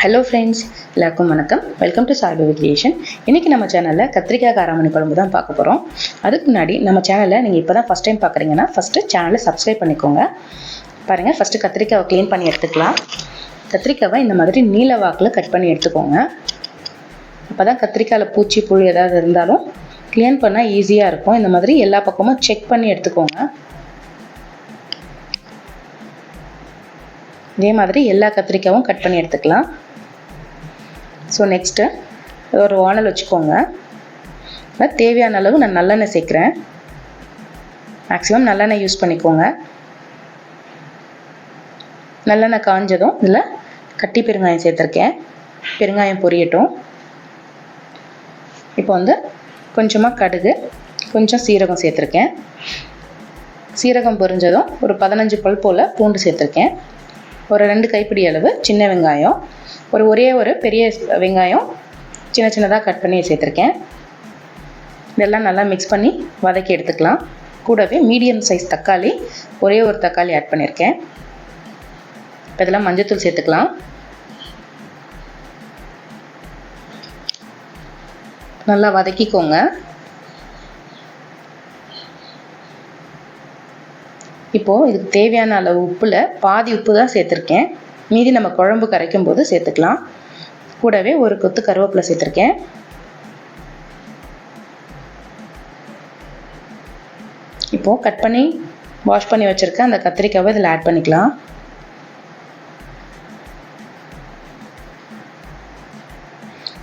Hello friends எல்லாருக்கும் வணக்கம். Welcome to சார்பு கிரியேஷன் இன்றைக்கி நம்ம சேனலில் கத்திரிக்காய் காராமணி குழம்பு தான் பார்க்க போகிறோம் அதுக்கு முன்னாடி நம்ம சேனலில் நீங்கள் இப்போ தான் ஃபஸ்ட் டைம் பார்க்குறீங்கன்னா ஃபஸ்ட்டு சேனலை சப்ஸ்கிரைப் பண்ணிக்கோங்க. பாருங்கள் ஃபஸ்ட்டு கத்திரிக்காவை க்ளீன் பண்ணி எடுத்துக்கலாம். கத்திரிக்காவை இந்த மாதிரி நீல வாக்கில் கட் பண்ணி எடுத்துக்கோங்க. அப்போ தான் கத்திரிக்காயில் பூச்சி புழு ஏதாவது இருந்தாலும் க்ளீன் பண்ணால் ஈஸியாக இருக்கும். இந்த மாதிரி எல்லா பக்கமும் செக் பண்ணி எடுத்துக்கோங்க. இதே மாதிரி எல்லா கத்திரிக்காயும் கட் பண்ணி எடுத்துக்கலாம். ஸோ நெக்ஸ்ட்டு ஒரு வானல் வச்சுக்கோங்க. அதில் தேவையான அளவு நான் நல்லெண்ணெய் சேர்க்குறேன். மேக்ஸிமம் நல்லெண்ணெய் யூஸ் பண்ணிக்கோங்க. நல்லெண்ணெய் காஞ்சதும் இதில் கட்டி பெருங்காயம் சேர்த்துருக்கேன். பெருங்காயம் பொரியட்டும். இப்போ வந்து கொஞ்சமாக கடுகு கொஞ்சம் சீரகம் சேர்த்துருக்கேன். சீரகம் பொரிஞ்சதும் ஒரு பதினஞ்சு பல் போல் பூண்டு சேர்த்துருக்கேன். ஒரு ரெண்டு கைப்பிடி அளவு சின்ன வெங்காயம். ஒரு ஒரே ஒரு பெரிய வெங்காயம் சின்ன சின்னதாக கட் பண்ணி சேர்த்துருக்கேன். இதெல்லாம் நல்லா மிக்ஸ் பண்ணி வதக்கி எடுத்துக்கலாம். கூடவே மீடியம் சைஸ் தக்காளி ஒரே ஒரு தக்காளி ஆட் பண்ணியிருக்கேன் இப்போ இதெல்லாம் மஞ்சத்தூள் சேர்த்துக்கலாம். நல்லா வதக்கிக்கோங்க. இப்போது இதுக்கு தேவையான அளவு உப்பில் பாதி உப்பு தான் சேர்த்துருக்கேன். மீதி நம்ம குழம்பு கரைக்கும் போது சேர்த்துக்கலாம். கூடவே ஒரு கொத்து கருவேப்பிலை சேர்த்துருக்கேன். இப்போது கட் பண்ணி வாஷ் பண்ணி வச்சுருக்க அந்த கத்திரிக்காவை இதில் ஆட் பண்ணிக்கலாம்.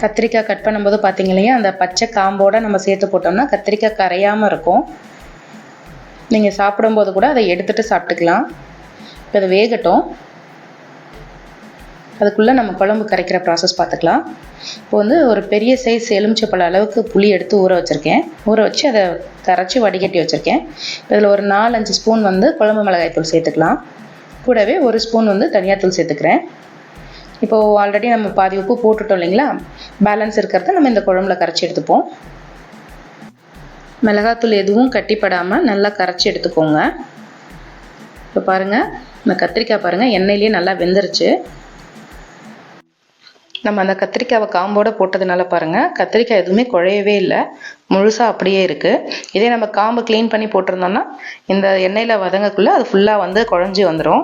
கத்திரிக்காய் கட் பண்ணும்போது பார்த்தீங்க இல்லையா அந்த பச்சை காம்போடு நம்ம சேர்த்து போட்டோம்னா கத்திரிக்காய் கரையாமல் இருக்கும். நீங்கள் சாப்பிடும்போது கூட அதை எடுத்துகிட்டு சாப்பிட்டுக்கலாம். இப்போ அதை வேகட்டும். அதுக்குள்ளே நம்ம குழம்பு கரைக்கிற ப்ராசஸ் பார்த்துக்கலாம். இப்போ வந்து ஒரு பெரிய சைஸ் எலுமிச்சப்பழ அளவுக்கு புளி எடுத்து ஊற வச்சுருக்கேன். ஊற வச்சு அதை கரைச்சி வடிகட்டி வச்சுருக்கேன். இதில் ஒரு நாலஞ்சு ஸ்பூன் வந்து குழம்பு மிளகாய் தூள் சேர்த்துக்கலாம். கூடவே ஒரு ஸ்பூன் வந்து தனியாத்தூள் சேர்த்துக்கிறேன். இப்போது ஆல்ரெடி நம்ம பாதி உப்பு போட்டுட்டோம் இல்லைங்களா? பேலன்ஸ் இருக்கிறத நம்ம இந்த குழம்புல கரைச்சி எடுத்துப்போம். மிளகாத்தூள் எதுவும் கட்டிப்படாமல் நல்லா கரைச்சி எடுத்துக்கோங்க. இப்போ பாருங்கள் இந்த கத்திரிக்காய் பாருங்கள் எண்ணெயிலேயே நல்லா வெந்துருச்சு. நம்ம அந்த கத்திரிக்காவை காம்போடு போட்டதுனால பாருங்கள் கத்திரிக்காய் எதுவுமே குழையவே இல்லை. முழுசாக அப்படியே இருக்குது இதே நம்ம காம்பு க்ளீன் பண்ணி போட்டிருந்தோம்னா இந்த எண்ணெயில் வதங்கக்குள்ளே அது ஃபுல்லாக வந்து குழஞ்சி வந்துடும்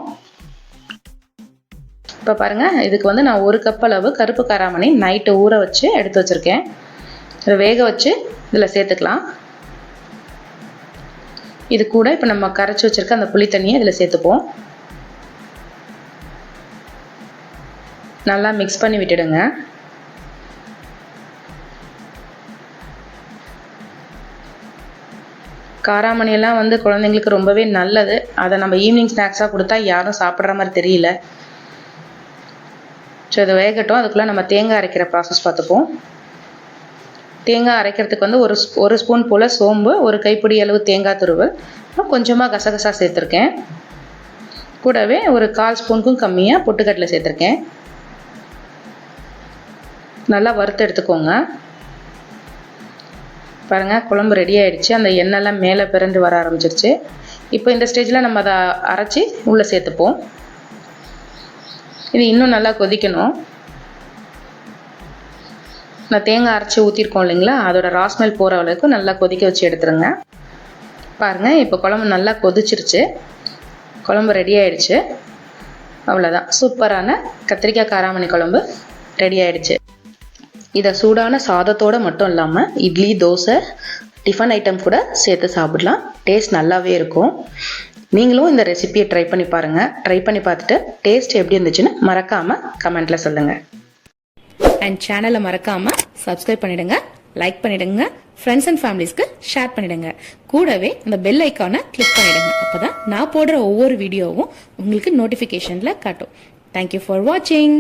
இப்போ பாருங்கள் இதுக்கு வந்து நான் ஒரு கப் அளவு கருப்பு காராமணி நைட்டு ஊற வச்சு எடுத்து வச்சுருக்கேன். இதை வேக வச்சு இதில் சேர்த்துக்கலாம். இது கூட இப்போ நம்ம கரைச்சி வச்சுருக்க அந்த புளி தண்ணியை இதில் சேர்த்துப்போம். நல்லா மிக்ஸ் பண்ணி விட்டுடுங்க. காராமணியெல்லாம் வந்து குழந்தைங்களுக்கு ரொம்பவே நல்லது. அதை நம்ம ஈவினிங் ஸ்நாக்ஸாக கொடுத்தா யாரும் சாப்பிட்ற மாதிரி தெரியல. ஸோ இதை வேகட்டும். அதுக்குள்ளே நம்ம தேங்காய் அரைக்கிற ப்ராசஸ் பார்த்துப்போம். தேங்காய் அரைக்கிறதுக்கு வந்து ஒரு ஒரு ஸ்பூன் போல் சோம்பு ஒரு கைப்பிடி அளவு தேங்காய் துருவல் கொஞ்சமாக கசகசா சேர்த்துருக்கேன். கூடவே ஒரு கால் ஸ்பூனுக்கும் கம்மியாக பொட்டுக்கடலை சேர்த்துருக்கேன். நல்லா வறுத்து எடுத்துக்கோங்க. பாருங்கள் குழம்பு ரெடி ஆகிடுச்சு அந்த எண்ணெய்லாம் மேலே பிறந்து வர ஆரம்பிச்சிருச்சு. இப்போ இந்த ஸ்டேஜில் நம்ம அதை அரைச்சி உள்ளே சேர்த்துப்போம். இது இன்னும் நல்லா கொதிக்கணும். நான் தேங்காய் அரைச்சி ஊற்றிருக்கோம் இல்லைங்களா? அதோட ராஸ்மெல் போகிற அளவுக்கு நல்லா கொதிக்க வச்சு எடுத்துருங்க. பாருங்கள் இப்போ குழம்பு நல்லா கொதிச்சிருச்சு. குழம்பு ரெடி ஆயிடுச்சு. அவ்வளோதான் சூப்பரான கத்திரிக்காய் காராமணி குழம்பு ரெடி ஆயிடுச்சு. இதை சூடான சாதத்தோடு மட்டும் இல்லாமல் இட்லி தோசை டிஃபன் ஐட்டம் கூட சேர்த்து சாப்பிடலாம். டேஸ்ட் நல்லாவே இருக்கும். நீங்களும் இந்த ரெசிபியை ட்ரை பண்ணி பாருங்கள் ட்ரை பண்ணி பார்த்துட்டு டேஸ்ட் எப்படி இருந்துச்சுன்னு மறக்காமல் கமெண்ட்டில் சொல்லுங்கள் அண்ட் சேனலை மறக்காமல் சப்ஸ்கிரைப் பண்ணிடுங்க லைக் பண்ணிடுங்க ஃப்ரெண்ட்ஸ் அண்ட் ஃபேமிலிஸ்க்கு ஷேர் பண்ணிடுங்க. கூடவே அந்த பெல் ஐக்கானை கிளிக் பண்ணிடுங்க. அப்பதான் நான் போடுற ஒவ்வொரு வீடியோவும் உங்களுக்கு நோட்டிஃபிகேஷனில் காட்டும். தேங்க்யூ ஃபார் வாட்சிங்